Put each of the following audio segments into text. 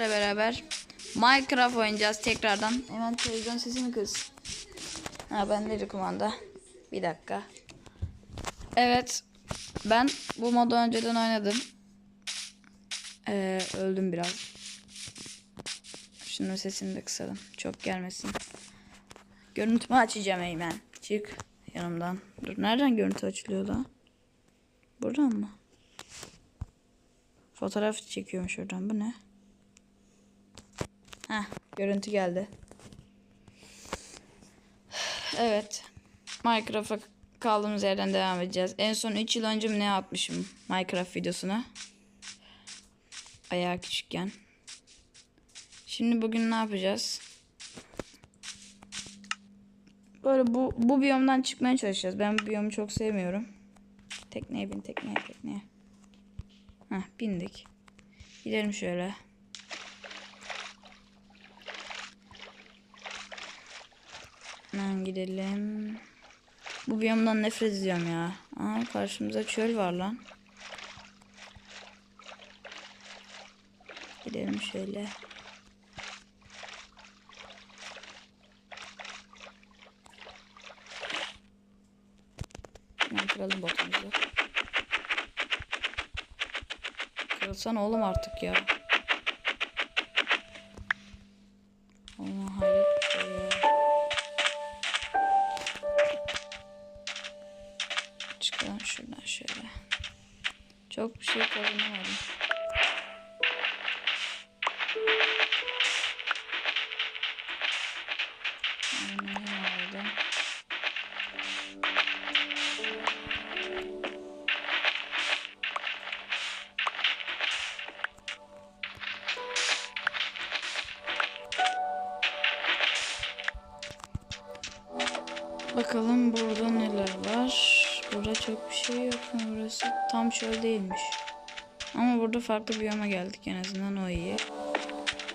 beraber Minecraft oynayacağız tekrardan. Hemen televizyon sesini kız. Ha bende de kumanda. Bir dakika. Evet. Ben bu modu önceden oynadım. Ee, öldüm biraz. Şunun sesini de kısalım. Çok gelmesin. Görüntümü açacağım Eymen. Çık yanımdan. Dur nereden görüntü açılıyor lan? Buradan mı? Fotoğraf çekiyorum şuradan. Bu ne? Heh, görüntü geldi. Evet. Minecraft'a kaldığımız yerden devam edeceğiz. En son 3 yıl önce mi ne atmışım Minecraft videosuna? Ayağı küçükken. Şimdi bugün ne yapacağız? Böyle bu, bu biyomdan çıkmaya çalışacağız. Ben bu biyomu çok sevmiyorum. Tekneye bin, tekneye, tekneye. Heh, bindik. Gidelim şöyle. Hemen gidelim. Bu biyomdan nefret ediyorum ya. Aa, karşımıza çöl var lan. Gidelim şöyle. Hemen kıralım botumuzu. Kırılsana oğlum artık ya. Çıkalım şuradan şöyle. Çok bir şey kazanamadım. Tam çöl değilmiş. Ama burada farklı bir biyoma geldik en azından o iyi.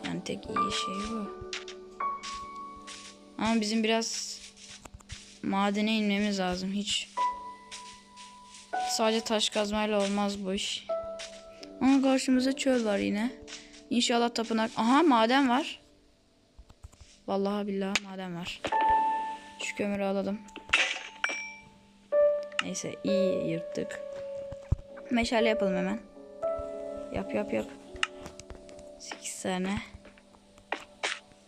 Yani tek iyi şey bu. Ama bizim biraz madene inmemiz lazım hiç. Sadece taş kazmayla olmaz bu iş. Ama karşımızda çöl var yine. İnşallah tapınak. Aha maden var. Vallahi billahi maden var. Şu kömürü alalım. Neyse iyi yırttık. Meşale yapalım hemen. Yap yap yap. 8 tane.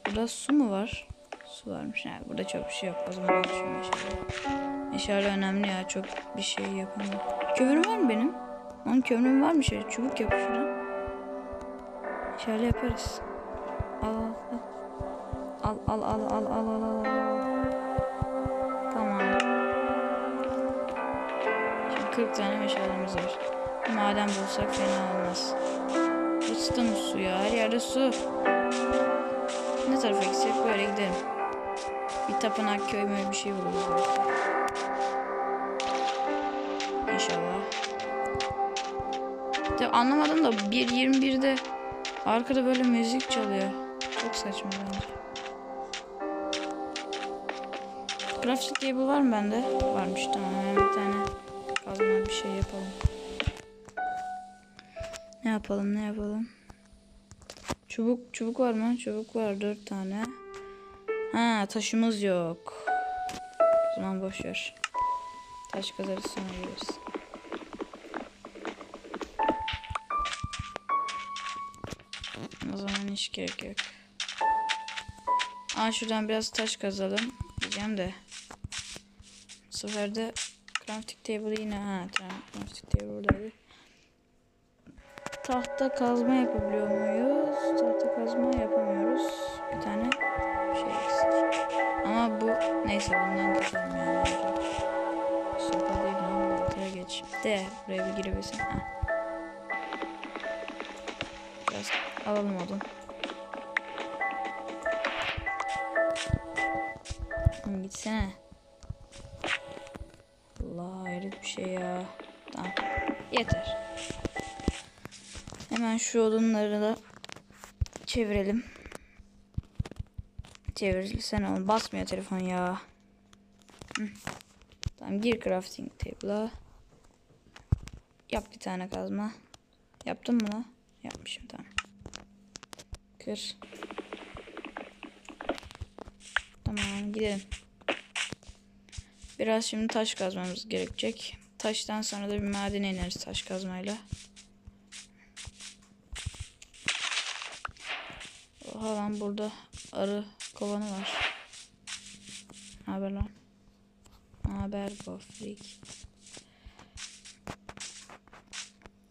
Burada su mu var? Su varmış. Ha, burada çok bir şey yok. O zaman şu meşale. Meşale önemli ya. Çok bir şey yapamam. Kömürüm var mı benim? Onun kömürüm var mı şöyle? Çubuk yap şuradan. Meşale yaparız. Al al al. Al al al al al al al. Tamam. 40 tane meşalemiz var. Maden bulsak fena olmaz. Bıstım su ya. Her yerde su. Ne tarafa gitsek böyle gidelim. Bir tapınak köy mü bir şey buluruz. İnşallah. De anlamadım da 1.21'de arkada böyle müzik çalıyor. Çok saçma bence. Grafik table var mı bende? Varmış tamam. Bir tane kazma bir şey yapalım. Ne yapalım ne yapalım? Çubuk çubuk var mı? Çubuk var dört tane. Ha taşımız yok. O zaman boş ver. Taş kazarız sonra görürüz. O zaman hiç gerek yok. Aa şuradan biraz taş kazalım. Diyeceğim de. Bu sefer de crafting table yine ha tamam crafting table buradaydı. Tahta kazma yapabiliyor muyuz? Tahta kazma yapamıyoruz. Bir tane şey eksik. Ama bu neyse bundan kazalım yani. Sopa değil lan baltaya geç. De buraya bir girebilsin. Ha. Biraz alalım odun. Gitsene. Hayret bir şey ya. Tamam. Yeter. Hemen şu odunları da çevirelim. Çevirirsen oğlum basmıyor telefon ya. Hı. Tamam gir crafting table'a. Yap bir tane kazma. Yaptın mı lan? Yapmışım tamam. Kır. Tamam gidelim. Biraz şimdi taş kazmamız gerekecek. Taştan sonra da bir madene ineriz taş kazmayla. Oha lan burada arı kovanı var. Haber lan? Haber gofrik?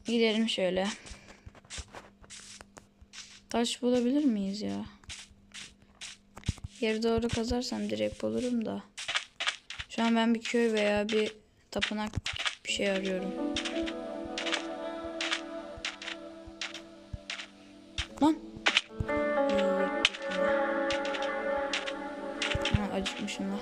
Gidelim şöyle. Taş bulabilir miyiz ya? Yeri doğru kazarsam direkt bulurum da. Şu an ben bir köy veya bir tapınak bir şey arıyorum. Lan. Ha, acıkmışım da.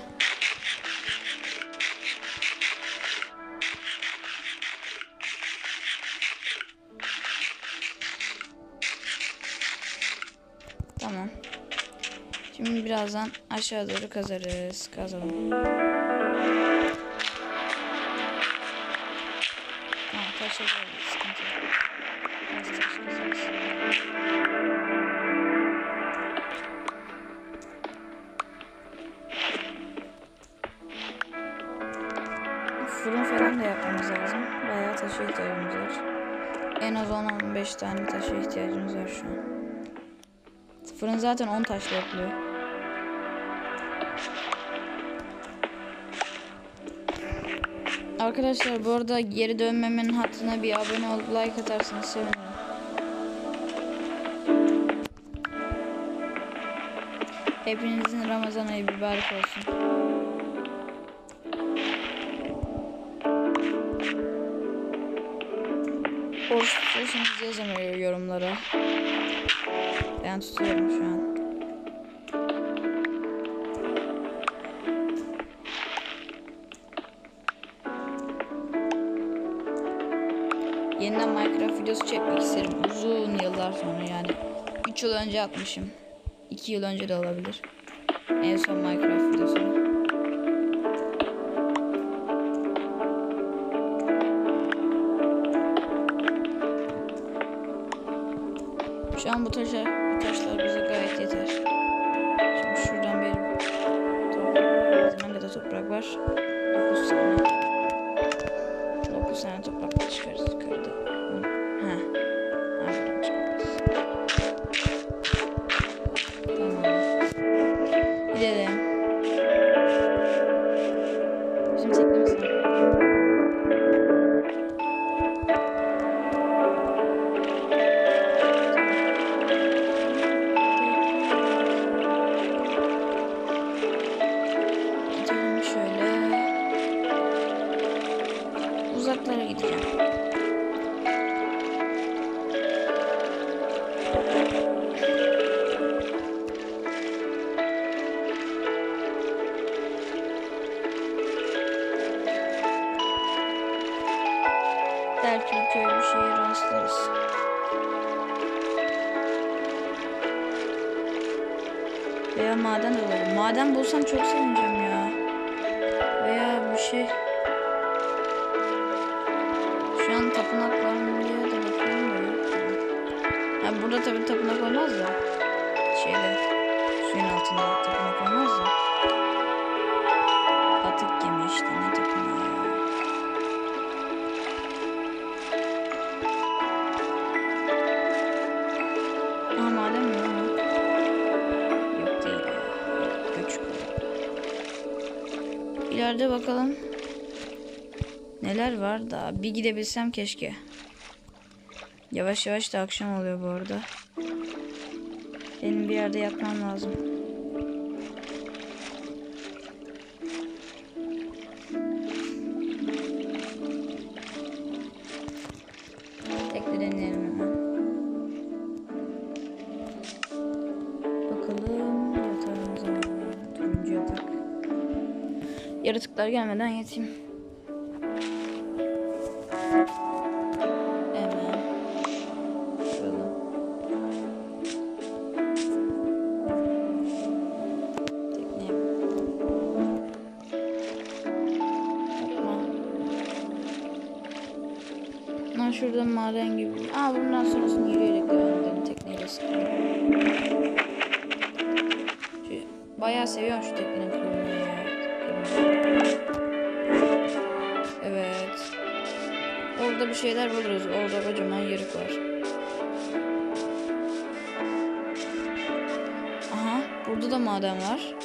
Tamam. Şimdi birazdan aşağı doğru kazarız. Kazalım. Zaten 10 taşla yapılıyor. Arkadaşlar bu arada geri dönmemin hatırına bir abone olup like atarsanız sevinirim. Hepinizin Ramazan ayı mübarek olsun. Oruç tutuyorsanız yazın yorumlara. Ben tutuyorum şu an. Yeniden Minecraft videosu çekmek isterim. Uzun yıllar sonra yani. 3 yıl önce atmışım. 2 yıl önce de olabilir. En son Minecraft videosunu. Şu an bu taşlar, bu taşlar bize gayet yeter. Şimdi şuradan bir toprak, bizim de toprak var. 9 tane. 9 tane toprak çıkarız yukarıda. Ha Belki bir şeye rastlarız. Veya maden de olur. Maden bulsam çok sevineceğim ya. Veya bir şey. Neler var da bir gidebilsem keşke. Yavaş yavaş da akşam oluyor bu arada. Benim bir yerde yatmam lazım. Tekrar deneyelim hemen. Bakalım yatağımıza. Turuncu yatak. Yaratıklar gelmeden yatayım. Bayağı seviyorum şu teknenin ya. Evet. Orada bir şeyler buluruz. Orada kocaman yarık var. Aha, burada da maden var.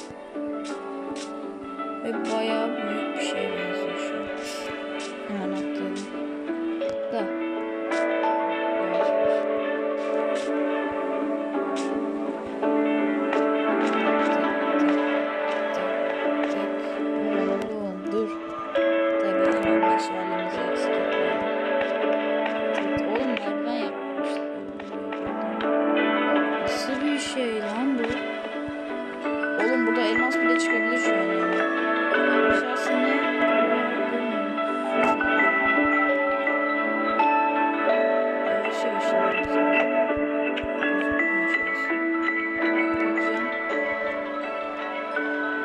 Ve bayağı büyük elmas bile çıkabilir şu an yani. Aşağısı ne? Yavaş yavaş.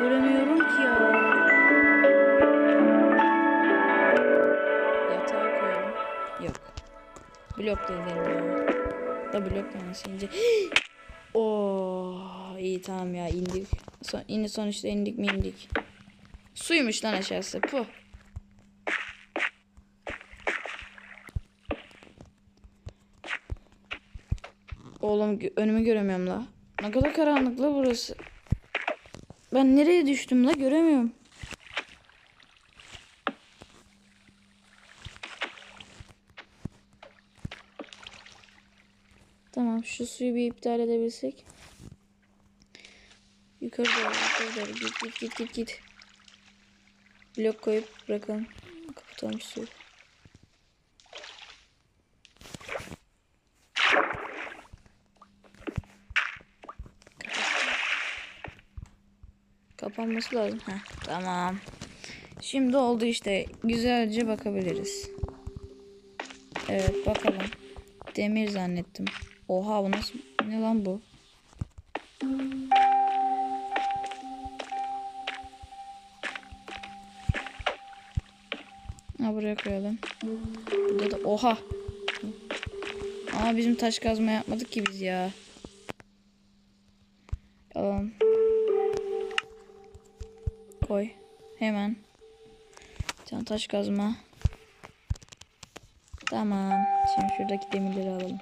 Göremiyorum ki ya. Yatağa koyalım. Yok. Blok da edelim ya. Da blok da nasıl ince. Oh, iyi tamam ya indik. Son, yine sonuçta indik mi indik. Suymuş lan aşağısı. Puh. Oğlum önümü göremiyorum la. Ne kadar karanlık la burası. Ben nereye düştüm la göremiyorum. Tamam şu suyu bir iptal edebilsek. Yukarı doğru yukarı doğru git git git git git. Blok koyup bırakalım. Kapatalım suyu. Kapanması lazım. Heh, tamam. Şimdi oldu işte. Güzelce bakabiliriz. Evet bakalım. Demir zannettim. Oha bu nasıl? Ne lan bu? Buraya koyalım. Burada da oha. Aa bizim taş kazma yapmadık ki biz ya. Alalım. Koy. Hemen. Bir taş kazma. Tamam. Şimdi şuradaki demirleri alalım.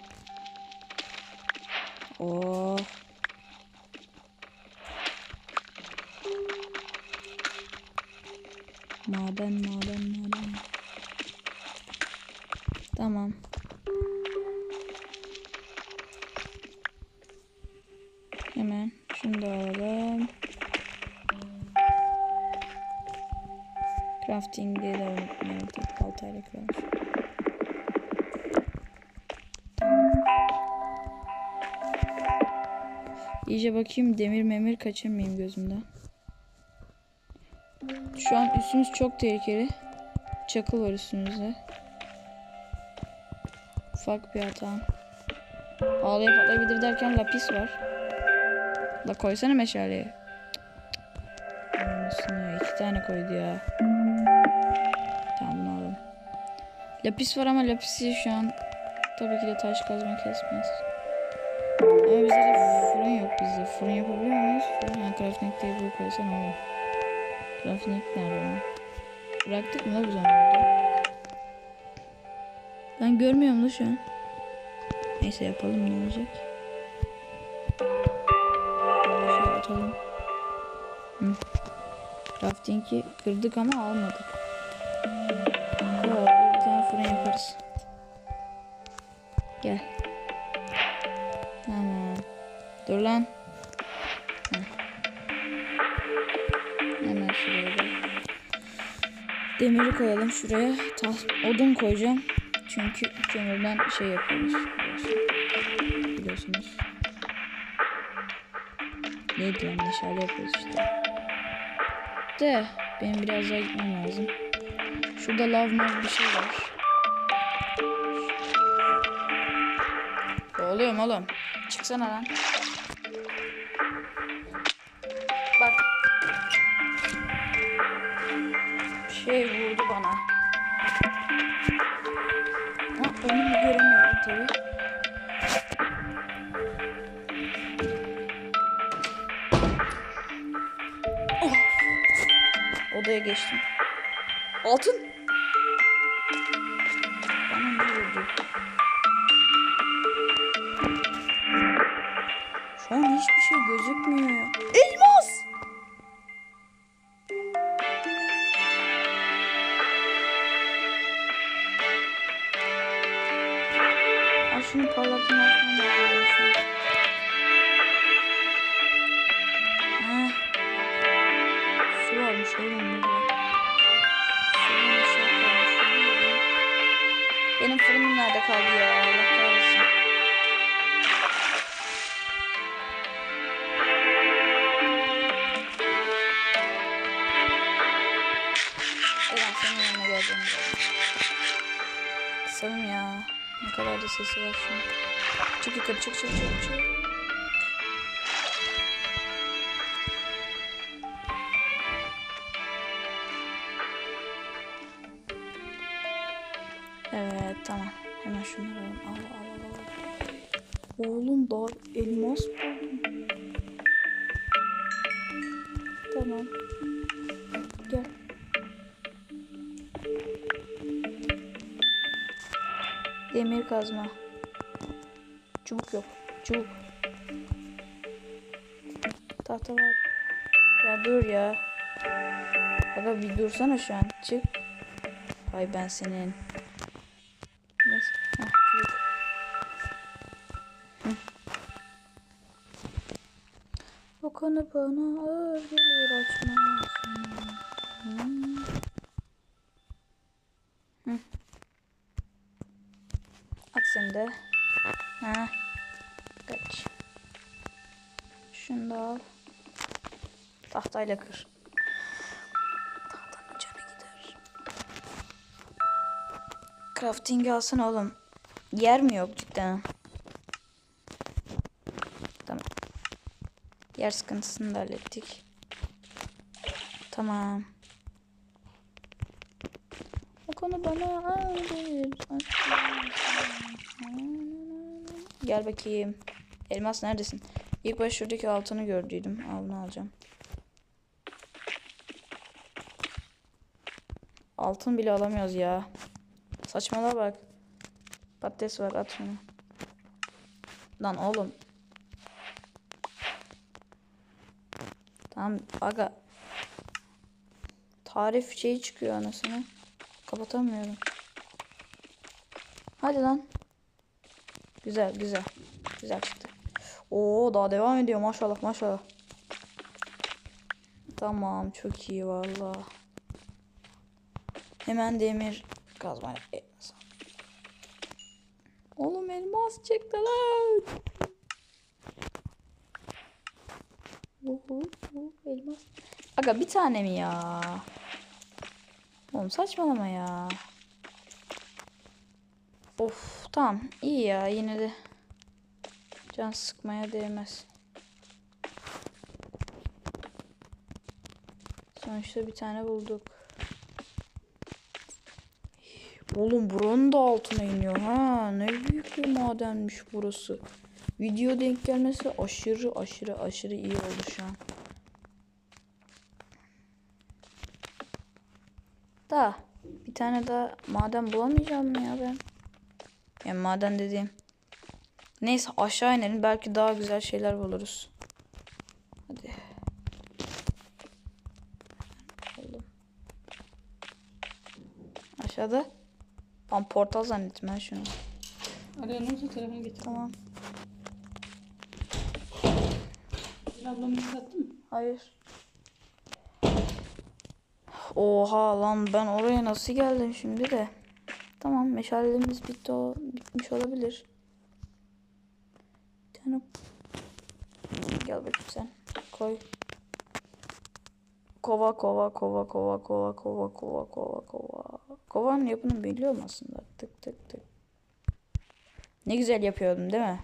Oh. Maden, maden, maden. Tamam. Hemen şunu da alalım. Crafting diye de unutmayalım. Tabii baltayla kıralım. İyice bakayım demir memir kaçırmayayım gözümden. Şu an üstümüz çok tehlikeli. Çakıl var üstümüzde. Ufak bir hata. Ağlayıp patlayabilir derken lapis var. La koysana meşaleyi. Anasını iki tane koydu ya. Tamam bunu alalım. Lapis var ama lapisi şu an tabii ki de taş kazma kesmez. Ama bizde de fırın yok bizde. Fırın yapabiliyor muyuz? Fırın. Ha, crafting table koysan olur. Crafting nerede? Bıraktık mı la bu zamanda? Ben görmüyorum da şu an. Neyse yapalım ne olacak. Şöyle atalım. Hı. Crafting'i kırdık ama almadık. Koy, bir tane fırın yaparız. Gel. Tamam. Dur lan. Hemen şuraya. Demiri koyalım şuraya. Taht, odun koyacağım. Çünkü kömürden şey yapıyoruz. Biliyorsun- Biliyorsunuz. Neydi lan meşale yapıyoruz işte. De benim biraz daha gitmem lazım. Şurada lav mav bir şey var. Oluyorum oğlum. Çıksana lan. Odaya geçtim. Altın. Senin yanına geleceğim biraz. Kısalım ya. Ne kadar da sesi var şimdi. Çık yukarı çık çık çık çık. Kazma. Çubuk yok. Çubuk. Tahta var. Ya dur ya. Aga bir dursana şu an. Çık. Ay ben senin. Neyse. Heh, çubuk. Hı. O konu bana gelir açmasın. Hı. Tahtayla kır. Tahtanın canı gider. Crafting alsana oğlum. Yer mi yok cidden? Tamam. Yer sıkıntısını da hallettik. Tamam. O konu bana ağır. Gel bakayım. Elmas neredesin? İlk baş şuradaki altını gördüydüm. Al bunu alacağım. Altın bile alamıyoruz ya. Saçmalığa bak. Patates var at şunu. Lan oğlum. Tamam aga. Tarif şeyi çıkıyor anasını. Kapatamıyorum. Hadi lan. Güzel güzel. Güzel çıktı. Oo daha devam ediyor maşallah maşallah. Tamam çok iyi valla. Hemen demir kazma. elmas. Oğlum elmas çıktı lan. Uhu, uhu, elmas. Aga bir tane mi ya? Oğlum saçmalama ya. Of tamam iyi ya yine de can sıkmaya değmez. Sonuçta bir tane bulduk. Oğlum buranın da altına iniyor ha. Ne büyük bir madenmiş burası. Video denk gelmesi aşırı aşırı aşırı iyi oldu şu an. Da bir tane daha maden bulamayacağım mı ya ben? Yani maden dediğim. Neyse aşağı inelim belki daha güzel şeyler buluruz. Hadi. Aşağıda. Ben portal zannettim ben şunu. Arayan olursa telefonu getir. Tamam. Ablamı sattın mı? Hayır. Oha lan ben oraya nasıl geldim şimdi de. Tamam meşalemiz bitti o bitmiş olabilir. Bir tane gel bakayım sen. Koy. Kova kova kova kova kova kova kova kova kova. Kovanın yapını biliyorum aslında. Tık tık tık. Ne güzel yapıyordum değil mi?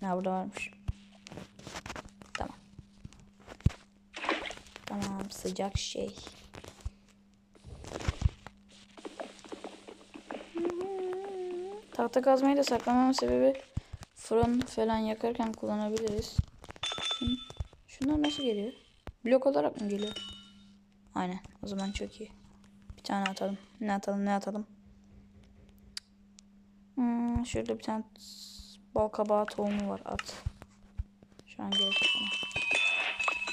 Ha burada varmış. Tamam. Tamam sıcak şey. Tahta kazmayı da saklamamın sebebi fırın falan yakarken kullanabiliriz. Şun- Şunlar nasıl geliyor? Blok olarak mı geliyor? Aynen. O zaman çok iyi. Bir tane atalım. Ne atalım ne atalım. Hmm, şurada bir tane bal kabağı tohumu var. At. Şu an ama.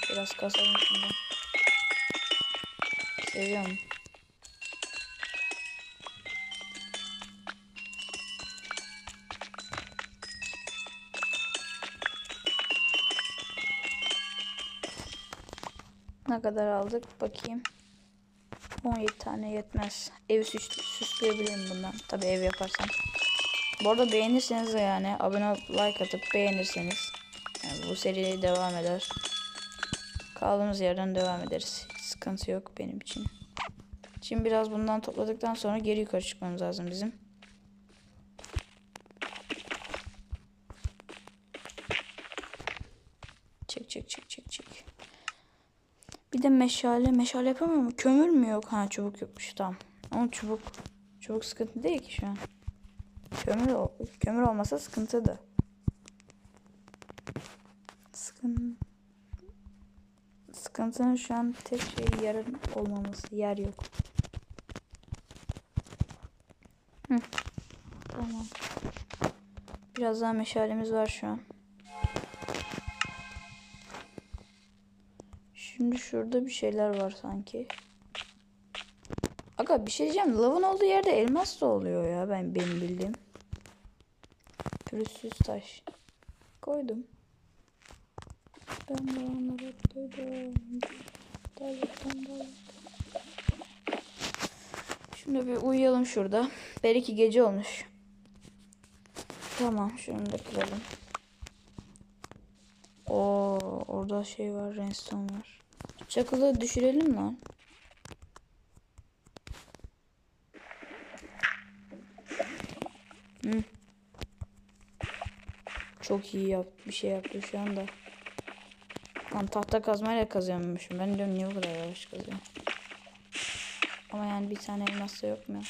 Biraz kasalım şimdi. Seviyorum. Ne kadar aldık bakayım. 17 tane yetmez. Evi süs süsleyebilirim bundan. Tabi ev yaparsam. Bu arada beğenirseniz yani abone olup like atıp beğenirseniz yani bu seriye devam eder. Kaldığımız yerden devam ederiz. Hiç sıkıntı yok benim için. Şimdi biraz bundan topladıktan sonra geri yukarı çıkmamız lazım bizim. Çek çek çek. Bir de meşale. Meşale yapamıyor mu? Kömür mü yok? Ha çubuk yokmuş. Tamam. Ama çubuk. Çubuk sıkıntı değil ki şu an. Kömür, kömür olmasa sıkıntı da. Sıkın... Sıkıntının şu an tek şey yarın olmaması. Yer yok. Hı. Tamam. Biraz daha meşalemiz var şu an. Şimdi şurada bir şeyler var sanki. Aga bir şey diyeceğim. Lavın olduğu yerde elmas da oluyor ya. Ben benim bildiğim. Pürüzsüz taş. Koydum. Ben buralara koydum. Dalıktan dalık. Şimdi bir uyuyalım şurada. Belki gece olmuş. Tamam şunu da kıralım. Oo, orada şey var, redstone var. Çakılı düşürelim lan. Hı. Çok iyi yap, bir şey yaptı şu anda. Lan tahta kazmayla kazıyormuşum. Ben diyorum niye bu kadar yavaş kazıyorum. Ama yani bir tane elmas da yok mu? ya?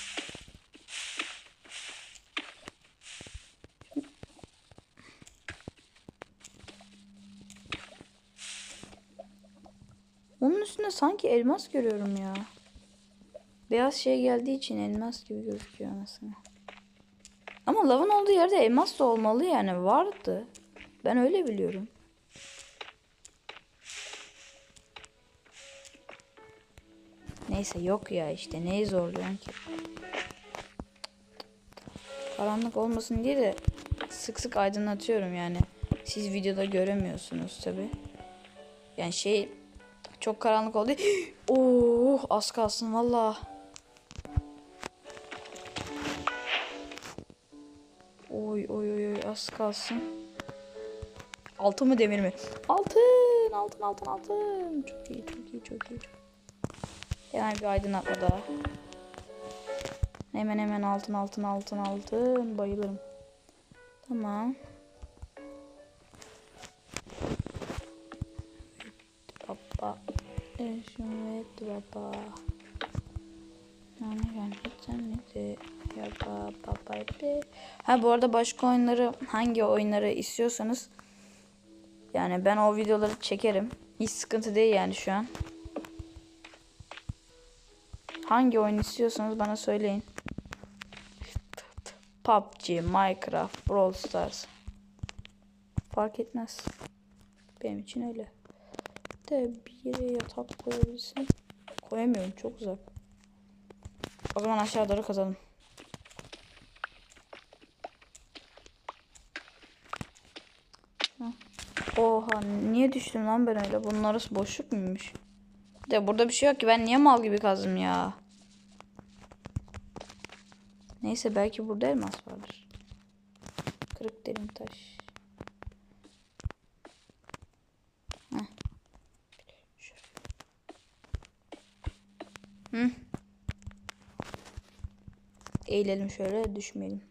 Onun üstünde sanki elmas görüyorum ya. Beyaz şey geldiği için elmas gibi gözüküyor anasını. Ama lavın olduğu yerde elmas da olmalı yani vardı. Ben öyle biliyorum. Neyse yok ya işte neyi zorluyorsun ki? Karanlık olmasın diye de sık sık aydınlatıyorum yani. Siz videoda göremiyorsunuz tabi. Yani şey çok karanlık oldu. Oh az kalsın valla. Oy oy oy oy az kalsın. Altın mı demir mi? Altın altın altın altın. Çok iyi çok iyi çok iyi. Çok... Hemen bir aydınlatma daha. Hemen hemen altın altın altın altın. Bayılırım. Tamam. Baba. Yani ben de ya baba de. Ha bu arada başka oyunları hangi oyunları istiyorsanız yani ben o videoları çekerim. Hiç sıkıntı değil yani şu an. Hangi oyun istiyorsanız bana söyleyin. PUBG, Minecraft, Brawl Stars. Fark etmez. Benim için öyle. De bir yere yatak koyabilsin. Koyamıyorum çok uzak. O zaman aşağı doğru kazalım. Oha niye düştüm lan ben öyle? Bunun arası boşluk muymuş? De burada bir şey yok ki ben niye mal gibi kazdım ya? Neyse belki burada elmas vardır. Kırık derin taş. Heh. Şöyle. Hı. Eğilelim şöyle düşmeyelim.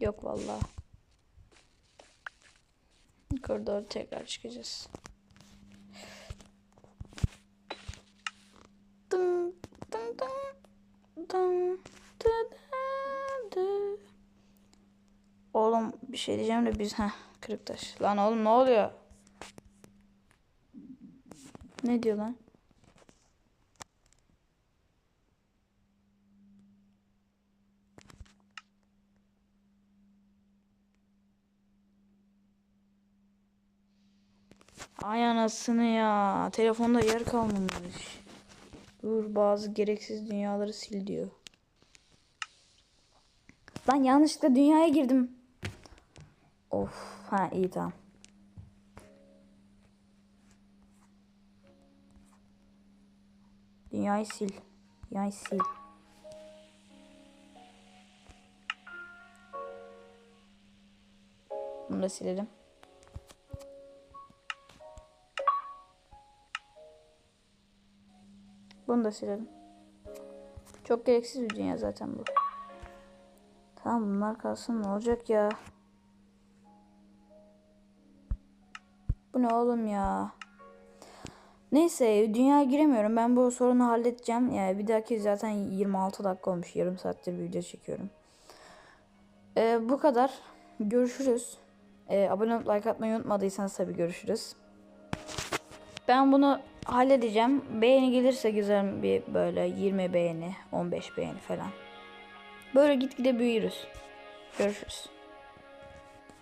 Yok vallahi. Yukarı doğru tekrar çıkacağız. Dı. Bir şey diyeceğim de biz ha kırık taş. Lan oğlum ne oluyor? Ne diyor lan? Ay anasını ya. Telefonda yer kalmamış. Dur bazı gereksiz dünyaları sil diyor. Lan yanlışlıkla dünyaya girdim. Of ha iyi tamam. Dünyayı sil. Dünyayı sil. Bunu da silelim. Bunu da silelim. Çok gereksiz bir dünya zaten bu. Tamam bunlar kalsın ne olacak ya. Ne oğlum ya. Neyse dünyaya giremiyorum. Ben bu sorunu halledeceğim. Yani bir dahaki zaten 26 dakika olmuş. Yarım saattir bir video çekiyorum. Ee, bu kadar. Görüşürüz. Ee, abone olup like atmayı unutmadıysanız tabii görüşürüz. Ben bunu halledeceğim. Beğeni gelirse güzel bir böyle 20 beğeni, 15 beğeni falan. Böyle gitgide büyürüz. Görüşürüz.